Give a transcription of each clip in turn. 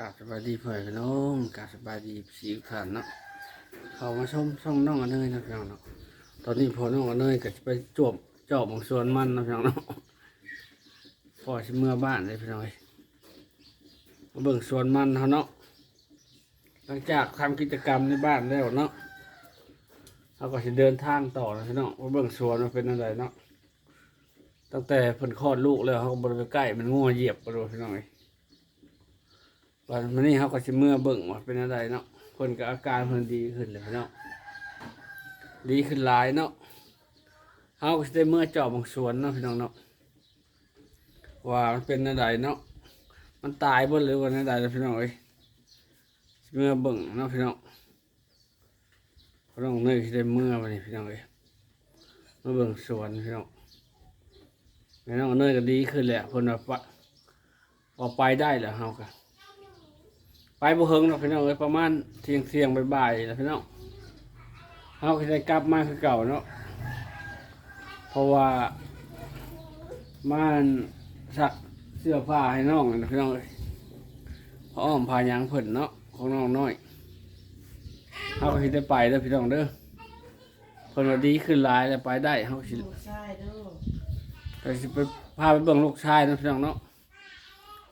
กาบสบายดีเพื่อนพี่น้องกาบสบายดีสีขานเนาะเขามาชมช่องน้องอันเนยนะพี่น้องเนาะตอนนี้พอน้องอันเนยก็จะไปจวบเจาะบางส่วนมันนะพี่น้องเนาะพอชิเมื่อบ้านเลยพี่น้องมาเบิ่งสวนมันเขาเนาะหลังจากทำกิจกรรมในบ้านแล้วเนาะเขาก็จะเดินทางต่อนะพี่น้องมาเบิ่งสวนมันเป็นอะไรเนาะตั้งแต่เพิ่นคลอดลูกแล้วเขาก็บริเวณใกล้มันงัวเหยียบไปเลยพี่น้องเอ้ย วันนี้เขาก็สิเมื่อเบิ่งว่าเป็นอะไรเนาะเพิ่นก็อาการเพิ่นดีขึ้นเลยเนาะดีขึ้นหลายเนาะเขาก็สิได้เมื่อเจาะบางสวนเนาะพี่น้องเนาะว่ามันเป็นอะไรเนาะมันตายบ่หรือว่าอะไรเนาะพี่น้องเอ้ยเมื่อเบิ่งเนาะพี่น้องพี่น้องเนยสิได้เมื่อวันนี้พี่น้องเอ้ยมาเบิ่งสวนพี่น้องพี่น้องเนยก็ดีขึ้นแหละเพิ่นว่าปะออไปได้แล้วเฮาก็ ไปบ่เฮิงเนาะพี่น้องเอ้ยประมาณเที่ยงเที่ยงบ่ายๆแล้วพี่น้องเฮาก็ได้กลับมาคือเก่าเนาะเพราะว่ามันสักเสื้อผ้าให้น้องนะพี่น้องเอ้ยพออ้อมพาหยังเพิ่นเนาะของน้องน้อยเฮาก็สิได้ไปเด้อพี่น้องเด้อเพิ่นว่าดีขึ้นหลายแล้วไปได้เฮาสิลูกชายเด้อก็สิไปพาไปเบิ่งลูกชายเนาะพี่น้องเนาะ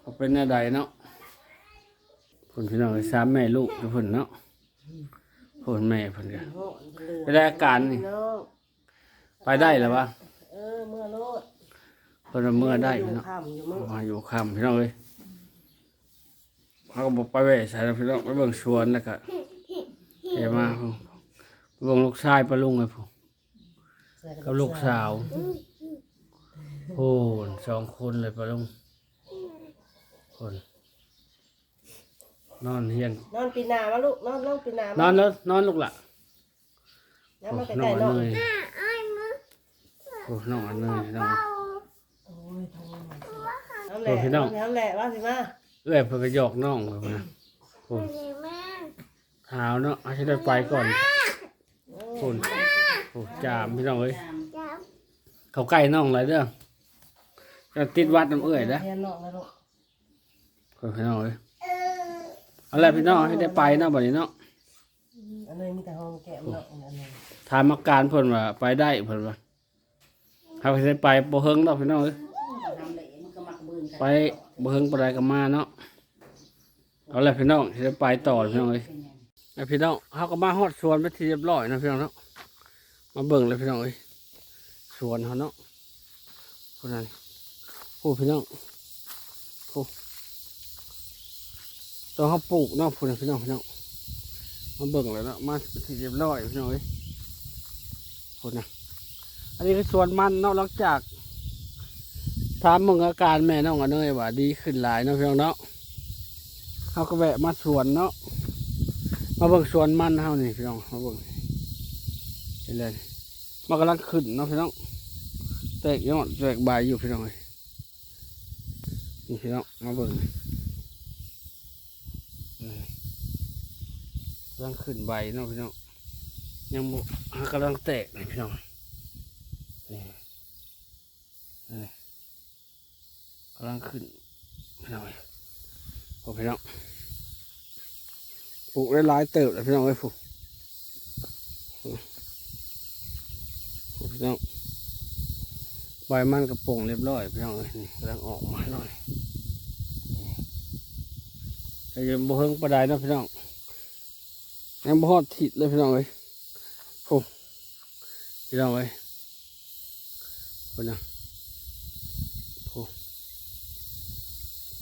ว่าเป็นแนวใดเนาะ ผลพี่น้องสามแม่ลูกทุกคนเนาะผลแม่ผลกันโหนเหลือไปได้อาการนี่น้องไปได้แล้ววะเออเมื่อโลดผลเมื่อได้อยู่เนาะค่ำอยู่มื้อมาอยู่คำพี่น้องเลยเขาก็บอกไปเว้ยใส่แล้วพี่น้องไปเบิ่งสวนแล้วก็เดี๋ยวมาพุ่นไปเบิ่งลูกชายปลาลุงไอ้ผมกับลูกสาวโอ้นสองคนเลยปลาลุงคน นอนเฮียน นอนปีหน้ามาลูกนอนลงปีหน้านอนแล้วนอนลูกละน้ำมาใกน้อล้งๆอัน้นองเนยโอ้น้องอันเนยน้อง โอ้ยทองมันน้ำแหโอ้ละพี่น้อง น้ำแหละว่าสิมาเอ้ยเพิ่นก็หยอกน้องไปนะโอ้หาวเนาะอาจจะได้ไปก่อนโอ้โอ้จามพี่น้องเอ้ยเขาใกล้น้องหลายเด้อจะติดวัดน้ำเอ้ยนะเรียนน้องนะลูกโอ้พี่น้องเอ้ย เอาล่ะไรพี่น้องให้ได้ไปเนาะบัดนี้เนาะอันนี้มีแต่ห้องแก้มน้องอันนี้ถามอาการเพิ่นว่าไปได้เพิ่นว่าเขาก็สิได้ไปบ่เฮิงเนาะพี่น้องเอ้ยไปบ่เฮิงบ่ได้ก็มาเนาะเอาล่ะพี่น้องสิได้ไปต่อพี่น้องเอ้ยไอพี่น้องเขาก็มาฮอดสวนไปที่เรียบร้อยนะพี่น้องเนาะ มาเบิ่งเลยพี่น้องเอ้ยสวนเขาเนาะคนนั้นโอ้พี่น้องโอ้ ตอนเขาปลูกเนาะพูดนะพี่น้องพี่น้องมาเบิ่งเลยเนาะมาไปที่เรียบร้อยพี่น้องเอ้ยพูดนะอันนี้คือสวนมันเนาะหลังจากถามมึงอาการแม่น้องอันเนยว่าดีขึ้นหลายเนาะพี่น้องเนาะเขาก็แวะมาสวนเนาะมาเบิ่งสวนมันเฮานี่พี่น้องมาเบิ่งเห็นเลยมันกำลังขึ้นเนาะพี่น้องแตกยอดแตกใบอยู่พี่น้องเอ้ยนี่พี่น้องมาเบิ่งนี่กำลังขึ้นใบเนาะพี่น้องยังบ่หากำลังแตกพี่น้องกำลังขึ้นพี่น้องเอ้ยโอ้พี่น้องปลูกได้หลายเติบเลยพี่น้องเอ้ยปลูกพี่น้องใบมันกระโปรงเรียบร้อยพี่น้องเอ้ยนี่กำลังออกมาหน่อยนี่แต่ยังบ่เฮิงประดายนะพี่น้อง ยังบ่ฮอดทิดเลยพี่น้องเอ้ยปลูกพี่น้องเอ้ยคนนะปลูก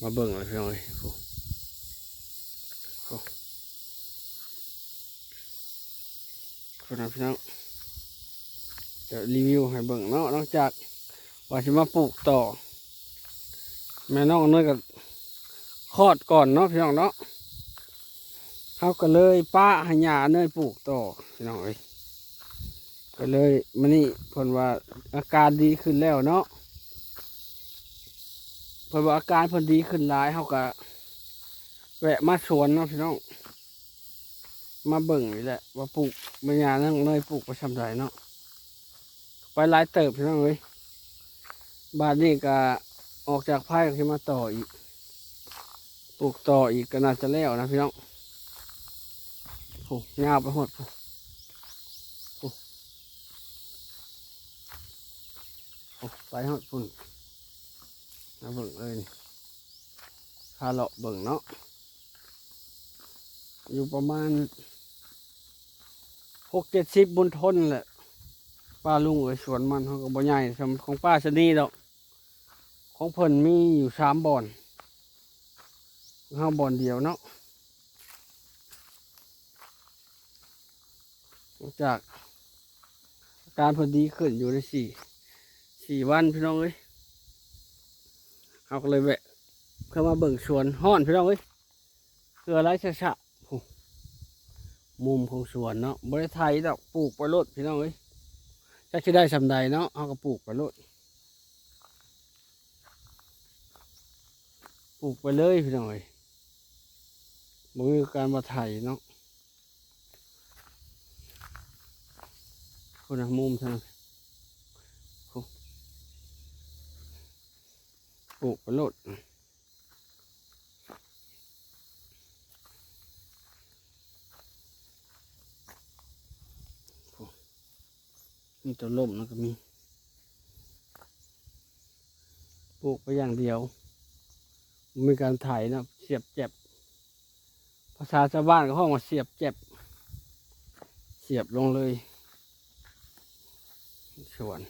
มาเบิ่งเลยพี่น้องเอ้ยปลูกคนนะพี่น้องจะรีวิวให้เบิ่งเนาะนอกจากว่าจะมาปลูกต่อ แม่น้องเนยก็คลอดก่อนเนาะพี่น้องเนาะ เขาก็เลยป้าให้ยาเนยปลูกต่อพี่น้องเอ้ยก็เลยมันนี่ผลว่าอาการดีขึ้นแล้วเนาะผลว่าอาการเพนดีขึ้นหลายเขาก็แวะมาสวนเนาะพี่น้องมาเบิ่งนี่แหละว่าปลูกมียานั่งเนยปลูกประชำใดเนาะไปหลายเติบพี่น้องเอ้ยบาดนี้ก็ออกจากไผ่ก็มาต่ออีก ปลูกต่ออีกก็น่าจะแล้วนะพี่น้อง โอ้ยาวไปหมดโอ้โอ้โอ้ไปหมดพุ่นนะเบิ่งเลยนี่คาเลาะเบิ่งเนาะ อยู่ประมาณหกเจ็ดสิบบนทนแหละป้าลุงเอ้ยสวนมันเขาก็บ่ใหญ่สำของป้าชะนีดอก ของเพิ่นมีอยู่สามบ่อนห้าบ่อนเดียวเนาะหลัง จากอาการพอดีขึ้นอยู่ในสี่สี่วันพี่น้องเอ้ยเขาก็เลยแวะเข้ามาเบิ่งสวนห้อนพี่น้องเอ้ยเกลือไรชะชะมุมของสวนเนาะบริไทยดอกปลูกไปรดพี่น้องเอ้ยจะคิดได้สำใดเนาะเอาก็ปลูกไปรดปลูกไปเลยพี่น้อยบ่มีการมาไถเนาะ คนละมุมท่านั้นโอ้ปลูกไปโลดมีตัวล่มแล้วก็มี ปลูกไปอย่างเดียว มีการไถนะเสียบเจ็บ ภาษาชาวบ้านก็ห้องว่าเสียบเจ็บ เสียบลงเลย สวน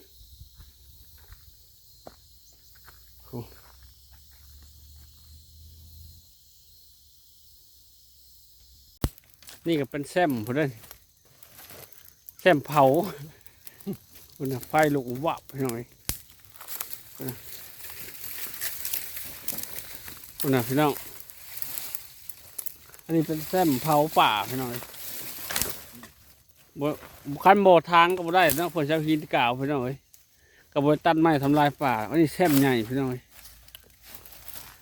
โอ้นี่ก็เป็นแซมพอดีแซมเผาคุณน่ะไฟลุกวับไปหน่อยคุณน่ะพี่น้อง อันนี้เป็นแซมเผาป่าพี่น้อง บ่คันโบทางก็บ่ได้เนาะเพิ่นจะหินกาวพี่น้องเอ้ยก็บ่ตัดไม้ทำลายป่าอันนี้แซมใหญ่พี่น้องเอ้ย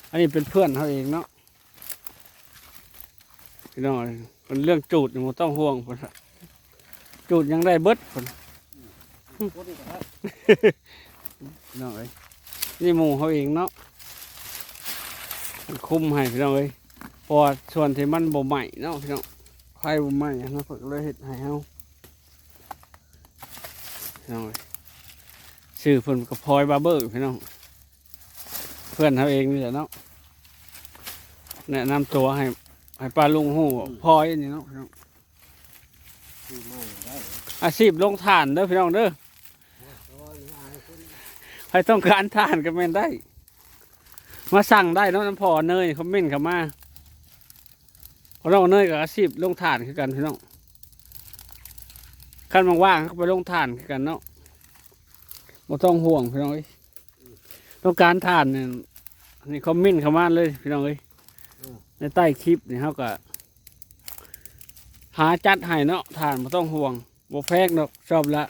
อันนี้เป็นเพื่อนเขาเองเนาะพี่น้องเอ้ยเป็นเรื่องจูดนี่บ่ต้องห่วงเพิ่นอะจูดยังได้เบิดเพิ่นพี่น้องเอ้ยนี่หมูเขาเองเนาะคุมให้พี่น้องเอ้ยพอส่วนที่มันบ่ใหม่เนาะพี่น้องไฟบ่ใหม่เนาะเพิ่นเลยเฮ็ดให้เฮา น้องชื่อเพิ่นก็พลอยบาร์เบอร์พี่น้อง เพื่อนเขาเองนี่แหละเนาะแนะนำตัวให้ให้ป้าลุงฮู้ว่าพลอยนี่เนาะพี่น้องอาชีพลงทานเด้อพี่น้องเด้อใครต้องการทานก็แม่นได้ มาสั่งได้เนาะน้ำพอเนยเขาเม่นเขามาเพราะน้องเนยกับอาชีพลงทานคือกันพี่น้อง ขั้นว่างๆเขาไปลงทานกันเนาะไม่ต้องห่วงพี่น้องเอ้ยต้องการทานเนี่ยนี่เขาเม่นเขามาเลยพี่น้องเอ้ยในใต้คลิปนี่เขาก็หาจัดให้เนาะทานไม่ต้องห่วงบ่แพงดอกชอบละ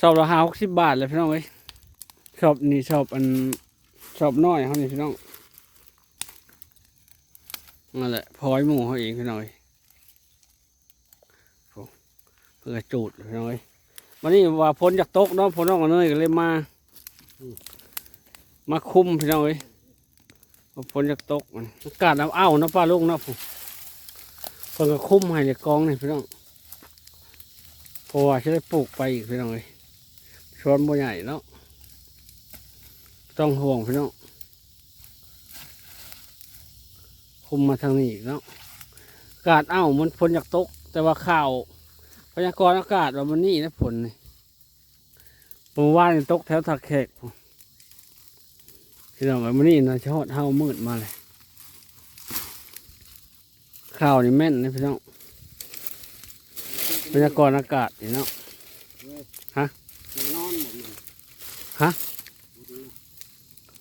ชอบละห้าหกสิบบาทเลยพี่น้องเอ้ยชอบนี่ชอบอันชอบน้อยเขานี่พี่น้องนั่นแหละพลอยหมูเขาเองพี่น้องเอ้ยโอ้ เพื่อจูดพี่น้องเอ้ยวันนี้ว่าพ้นจากตกเนาะพ้นออกมาเนยก็เลยมา มาคุมพี่น้องเอ้ยว่าพ้นจากตกมันอากาศเอาเอาเนาะป้าลุงเนาะผมเพิ่นก็คุมให้ในกองนี่พี่น้องเพราะว่าจะได้ปลูกไปอีกพี่น้องเอ้ยชวนบ่ใหญ่เนาะต้องห่วงพี่น้องคุมมาทางนี้อีกแล้วอากาศเอ้ามันฝนอยากตก แต่ว่าข่าว พยากรณ์อากาศว่ามันนี่นะฝนนี่เมื่อวานี่ตกแถวทักแขกพี่น้องไอ้มันนี่นะชอดเฮามืดมาเลยข่าวนี่แม่นนะพี่น้องพยากรณ์อากาศนี่เนาะนอนหมดเลย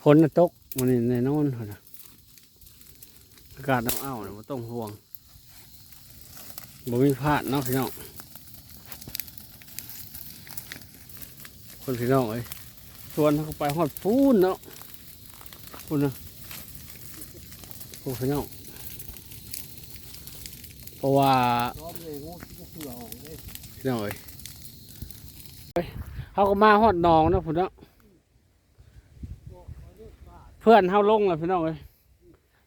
ฝนน่ะตกมันนี่แน่นอนเหรอนะอากาศเอาเอาเนี่ยมันต้องห่วงบ่มีพลาดเนาะพี่น้อง คนพี่น้องเอ้ยชวนเขาไปฮอดพูนเนาะพูนนะพวกพี่น้องเพราะว่าพี่น้องเอ้ยเขาก็มาฮอดนองเนาะพุ่นเนาะเพื่อนเขาลงแล้วพี่น้องเอ้ย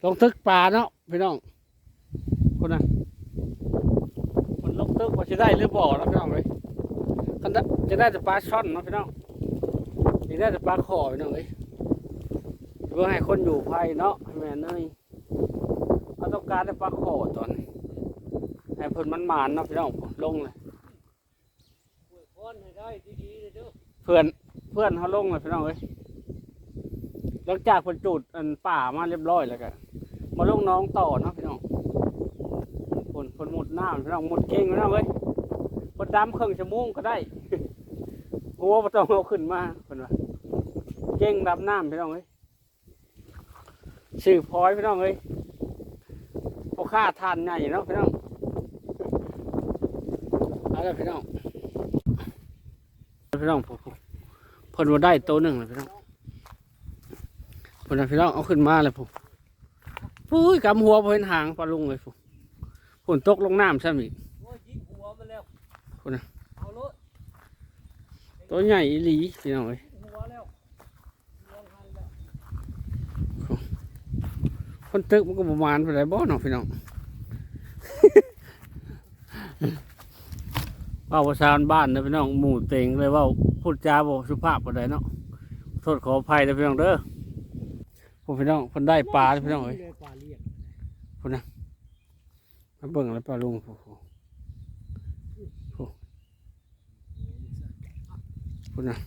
ลงตึกปลาเนาะพี่น้องคนนะคนลงตึกว่าจะได้หรือบ่เนาะพี่น้องเลย กันได้จะได้แต่ปลาช่อนเนาะพี่น้องจะได้แต่ปลาขอพี่น้องเลยเพื่อให้คนอยู่ภายเนาะให้แม่เนยเอาต้องการแต่ปลาขอตอนนี้ให้เพิ่นมันหมานๆเนาะพี่น้องลงเลยก้อนให้ได้ดีๆเลยเด้อเพื่อนเพื่อนเขาลงเลยพี่น้องเอ้ยหลังจากคนจุดอันป่ามาเรียบร้อยแล้วกันมาลงน้องต่อเนาะพี่น้องคนคนหมดน้ำพี่น้องหมดเก่งพี่น้องเอ้ย คนดำเครื่องชั่วโมงก็ได้หัวประต้องเอาขึ้นมาคนว่าเก่งดำน้ำพี่น้องเอ้ยชื่อพลอยพี่น้องเอ้ยพวกข้าทานใหญ่เนาะพี่น้องเอาละพี่น้องพี่น้องผมเพิ่นว่าได้โตหนึ่งเลยพี่น้องเพิ่นพี่น้องเอาขึ้นมาเลยผมปุ้ยกำหัวเพิ่นหางปลาลุงเลยผมฝนตกลงน้ำใช่ไหม โอ้ยยิงหัวมันแล้ว คนน่ะ เอารถ ตัวใหญ่อีหลีพี่น้องเลยยิงหัวแล้วลองหันแล้วคนตึกมันก็ประมาณไปไหนบ่เนาะพี่น้องว่าประชาชนบ้านเด้อพี่น้องหมู่เต็งเลยเว่าพูดจาบ่สุภาพปานใดเนาะโทษขออภัยเด้อพี่น้องเด้อพวกพี่น้องเพิ่นได้ปลาเด้อพี่น้องเอ้ยปลาเรียกมาเบิ่งแล้วปลาลุงโอ้โหโอ้ คุณนะ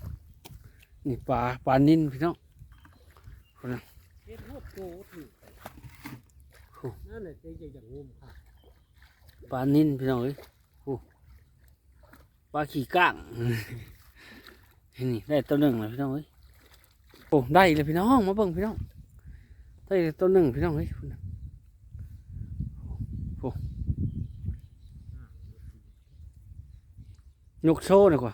นี่ปลาปลานิ่นพี่น้องเฮ็ดหัวโตถือนั่นแหละเจ๊จะอย่างงมค่ะปลานิ่นพี่น้องเอ้ยโอ้ปลาขี่ก้างนี่ได้ตัวหนึ่งเลยพี่น้องเอ้ยโอ้ได้เลยพี่น้องมาเบิ่งพี่น้องได้ตัวหนึ่งพี่น้องเอ้ยคุณน่ะโอ้ยกโซ่หน่อยกว่า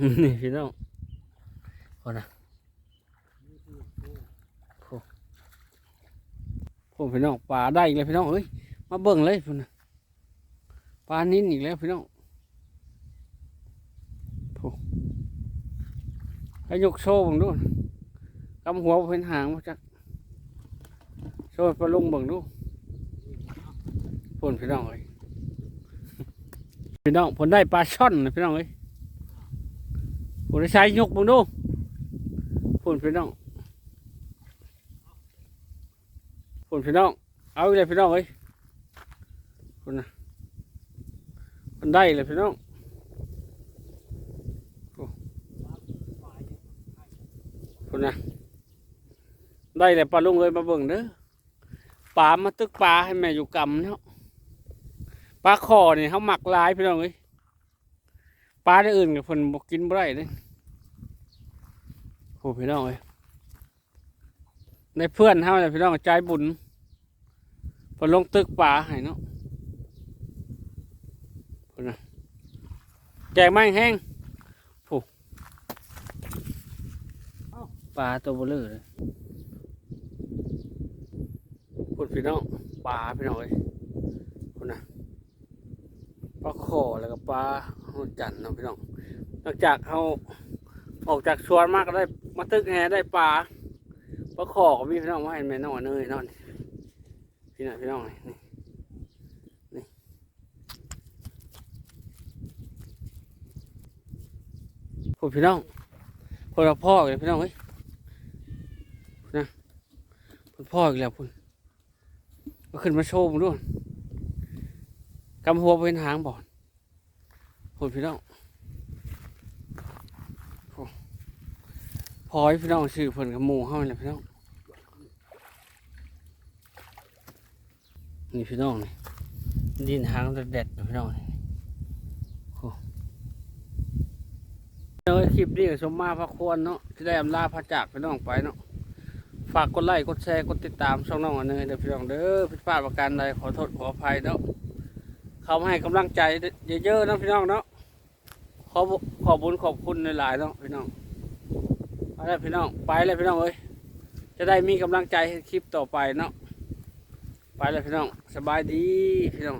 นี่พี่น้องพอนะโอ้โหพี่น้องปลาได้อีกแล้วพี่น้องเอ้ยมาเบิ่งเลยพี่นะปลานิ่นอีกแล้วพี่น้องโอ้ให้ยกโซ่บังดูกำหัวเป็นหางมาจักโซ่ปลาลุงเบิ่งดูพ่นพี่น้องเอ้ยพี่น้องผลได้ปลาช่อนนะพี่น้องเอ้ย ผมจะใช้ยกมึงดูผลพี่น้องผลพี่น้อง เอาอีกเลยพี่น้องเอ้ยคนนะมันได้เลยพี่น้องโอ้คนนะได้เลยปลาลุงเอ้ยมาเบิ่งเด้อปลามาตึกปลาให้แม่อยู่กำเนาะปลาคอเนี่ยเขาหมักลายพี่น้องเอ้ยปลาได้อื่นกับคนบอกกินบ่ได้เลย โอ้พี่น้องเอ้ยในเพื่อนเฮาเนี่ยพี่น้องใจบุญพอลงตึกป่าให้เนาะพุ่นะแจกไม้แห้งผูปลาตัวเบลอเลยพุ่นพี่น้องปลาพี่น้องเอ้ยพุ่นะปลาขอแล้วก็ปลาหุ่นจันทร์เนาะพี่น้องนอกจากเขาออกจากสวนมากก็ได้ มาตึกแหได้ปลาปลาขอก็มีพี่น้องมาให้แม่น้องเนยนอนพี่น้องพี่น้องนี่นี่พูดพี่น้องพูดพ่ออีกแล้วพี่น้องเฮ้ยนะพูดพ่ออีกแล้วพูดก็ขึ้นมาโชว์มด้วยกำหัวเป็นหางบอดพูดพี่น้อง พอยพี่น้องชื่อเพิ่นกับหมู่เฮานี่แหละพี่น้องนี่พี่น้องนี่ดินหางเด็ดพี่น้องนี่โอ้เอ้ยคลิปนี้สมมาพระควรเนาะที่ได้อำลาพระจากพี่น้องไปเนาะฝากกดไลค์กดแชร์กดติดตามช่องน้องอันเนยเด้อพี่น้องเด้อผิดพลาดประการใดขอโทษขออภัยเนาะเขาให้กำลังใจเยอะๆนะพี่น้องเนาะขอขอบุญขอบคุณหลายๆเนาะพี่น้อง เอาละพี่น้องไปเลยพี่น้องเอ้ยจะได้มีกำลังใจคลิปต่อไปเนาะไปเลยพี่น้องสบายดีพี่น้อง